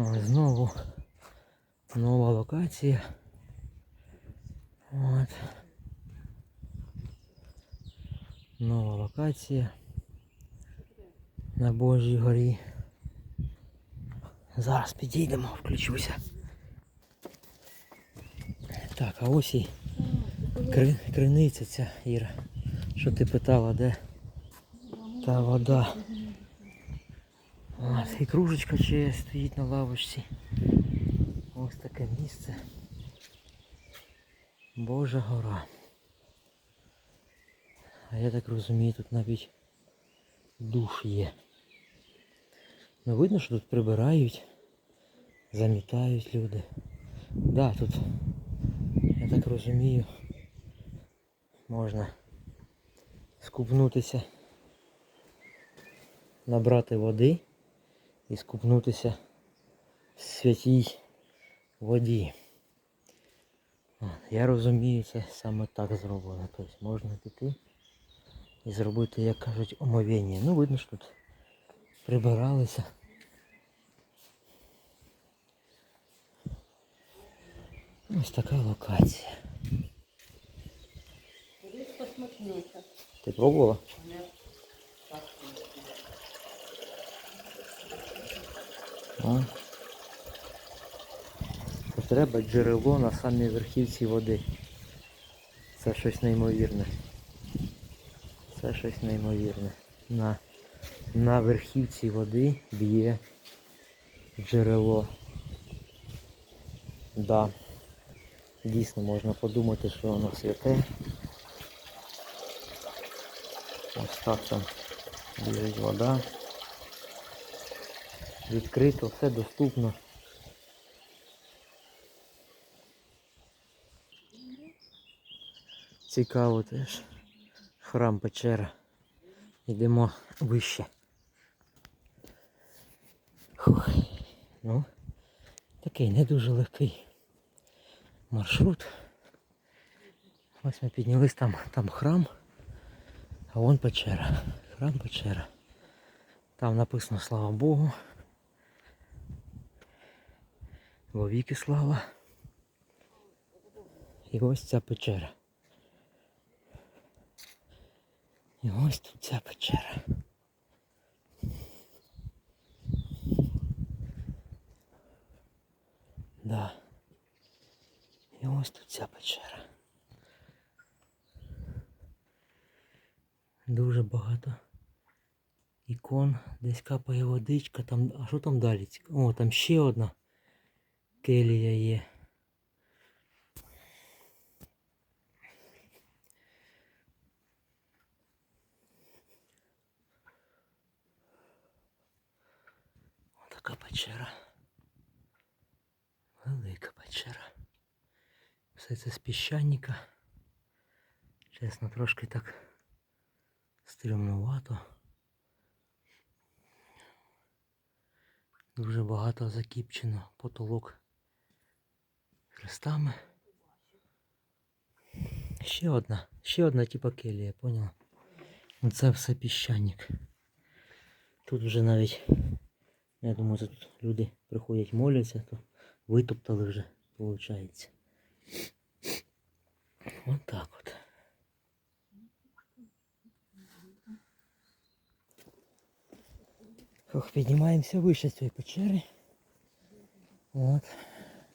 Ось знову нова локація. От. Нова локація на Божій горі. Зараз підійдемо, включуся. Так, а ось і кри, криниця ця Іра. Що ти питала, де та вода? От, і кружечка ще стоїть на лавочці. Ось таке місце. Божа гора. А я так розумію, тут навіть душ є. Ну видно, що тут прибирають, замітають люди. Да, тут, я так розумію, можна скупнутися, набрати води і скупнутися в святій воді. Я розумію, це саме так зроблено. Тобто можна піти і зробити, як кажуть, омовіння. Ну, видно, що тут прибиралися. Ось така локація. Ти пробувала? А? Треба джерело на самій верхівці води. Це щось неймовірне. Це щось неймовірне. На, на верхівці води б'є джерело. Да. Дійсно можна подумати, що воно святе. Ось так там біжить вода. Відкрито, все доступно. Цікаво теж. Храм печера. Йдемо вище. Фух. Ну, такий не дуже легкий маршрут. Ось ми піднялись там, там храм. А вон печера. Храм печера. Там написано слава Богу. Вовіки слава. І ось ця печера. І ось тут ця печера. Да. І ось тут ця печера. Дуже багато ікон. Десь капає водичка. Там... А що там далі? О, там ще одна келія є. Така печера. Велика печера. Все це з піщаніка. Чесно, трошки так стрімнувато. Дуже багато закіпчено потолок хрестами. Ще одна, ще одна типа келія, поняла? Ну, Це все піщаник. Тут вже навіть, я думаю, тут люди приходять моляться, то витоптали вже, виходить. От так от. Ох, піднімаємося вище з цієї печери. От.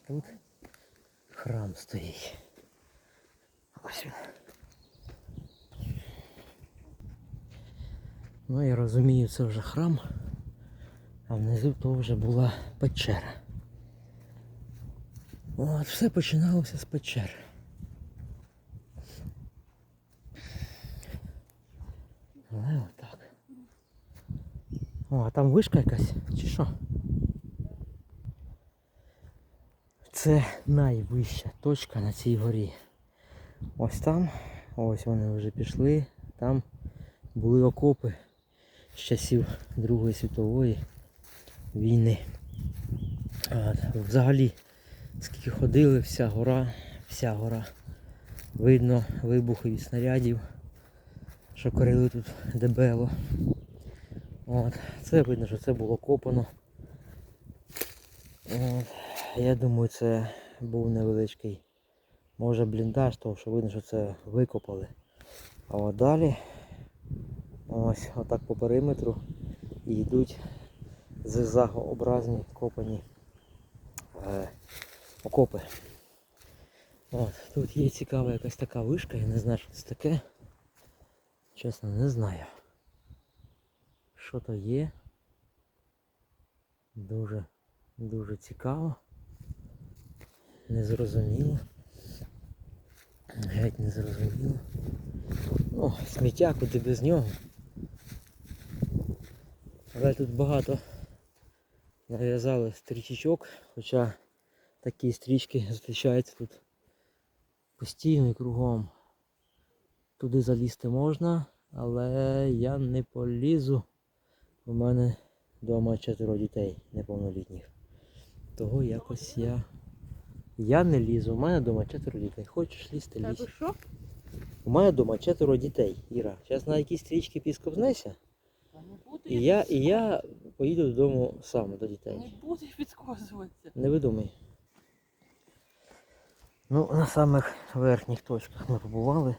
Тут храм стоїть. Ось він. Ну я розумію, це вже храм, а внизу то вже була печера. От, все починалося з печер. Але отак. О, а там вишка якась, чи що? Це найвища точка на цій горі. Ось там, ось вони вже пішли, там були окопи з часів Другої світової війни. Взагалі, скільки ходили, вся гора, вся гора. Видно вибухи від снарядів, що корили тут дебело. От, це видно, що це було копано. Е, Я думаю, це був невеличкий, може бліндаж, тому що видно, що це викопали. А от далі ось отак по периметру і йдуть зигзагообразні копані е, окопи. От, тут є цікава якась така вишка, я не знаю, що це таке. Чесно, не знаю. Що то є. Дуже, дуже цікаво. Незрозуміло. Геть незрозуміло. Ну, сміття, куди без нього. Але тут багато нав'язали стрічечок, хоча такі стрічки зустрічаються тут постійно і кругом. Туди залізти можна, але я не полізу. У мене вдома четверо дітей неповнолітніх. Того якось я. Я не лізу, у мене вдома четверо дітей. Хочеш лізти, лізь. ви що? У мене вдома четверо дітей, Іра. Зараз на якісь стрічки підсковзнешся, Та і я, і я поїду додому сам до дітей. Не буду підсказуватися. Не видумай. Ну, на самих верхніх точках ми побували.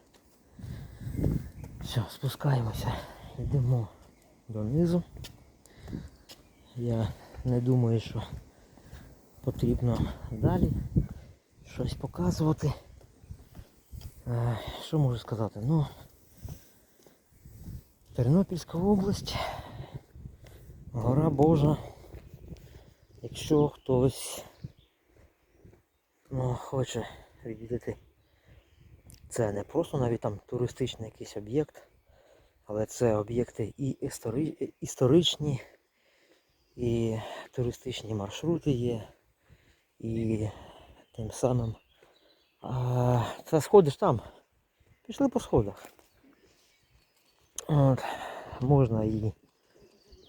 Все, спускаємося. Йдемо донизу. Я не думаю, що потрібно далі щось показувати. Е, Що можу сказати? Ну, Тернопільська область, гора Божа. Якщо хтось ну, хоче відвідати, це не просто навіть там туристичний якийсь об'єкт, але це об'єкти і історичні, і туристичні маршрути є, і тим самим. А, це сходиш там. Пішли по сходах. От, можна і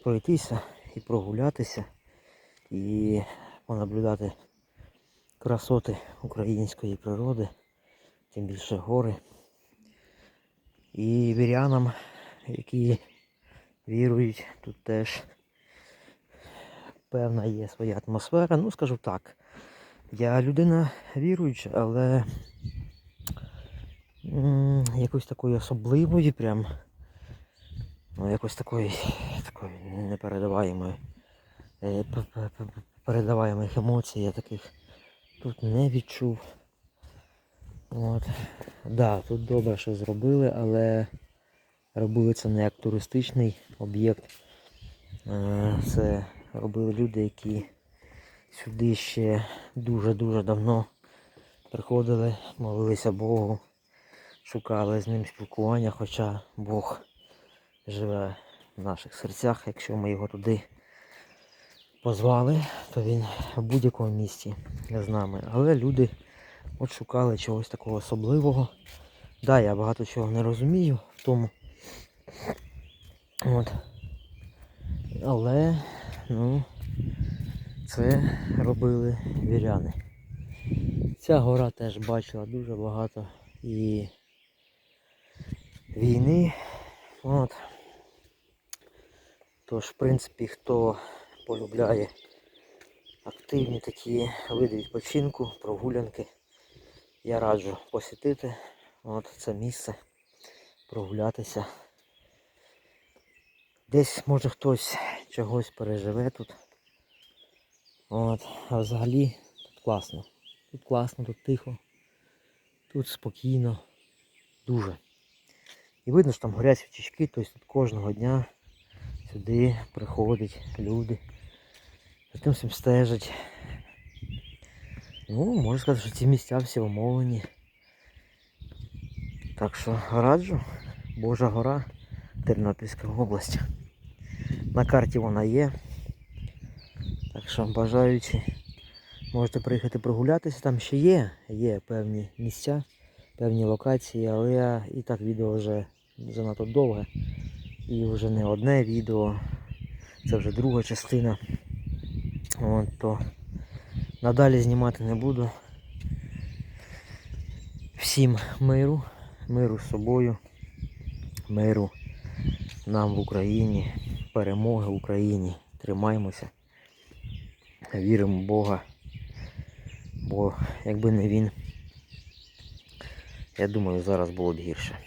пройтися, і прогулятися і понаблюдати красоти української природи, тим більше гори. І вірянам, які вірують, тут теж певна є своя атмосфера. Ну, скажу так, я людина віруюча, але якоїсь такої особливої, прям, ну, якось такої, такої непередаваємої е, передаваємих емоцій я таких тут не відчув. От. Да, тут добре, що зробили, але робили це не як туристичний об'єкт. Е, Це робили люди, які сюди ще дуже-дуже давно приходили, молилися Богу, шукали з ним спілкування, хоча Бог живе в наших серцях, якщо ми його туди позвали, то він в будь-якому місці з нами. Але люди от шукали чогось такого особливого. Да, я багато чого не розумію в тому. От. Але, ну, це робили віряни. Ця гора теж бачила дуже багато і війни. От. Тож, в принципі, хто полюбляє активні такі види відпочинку, прогулянки, я раджу посітити от це місце, прогулятися. Десь може хтось чогось переживе тут. От, а взагалі тут класно. Тут класно, тут тихо, тут спокійно, дуже. І видно, що там горять свічечки, тобто тут кожного дня сюди приходять люди, за тим всім стежать. Ну, можна сказати, що ці місця всі умовлені. Так що раджу, Божа гора, Тернопільська область. На карті вона є. Так бажаючи, можете приїхати прогулятися. Там ще є, є певні місця, певні локації, але і так відео вже занадто довге. І вже не одне відео, це вже друга частина. От, то надалі знімати не буду. Всім миру, миру з собою, миру нам в Україні, перемоги в Україні. Тримаймося. Віримо в Бога. Бо якби не він, я думаю, зараз було б гірше.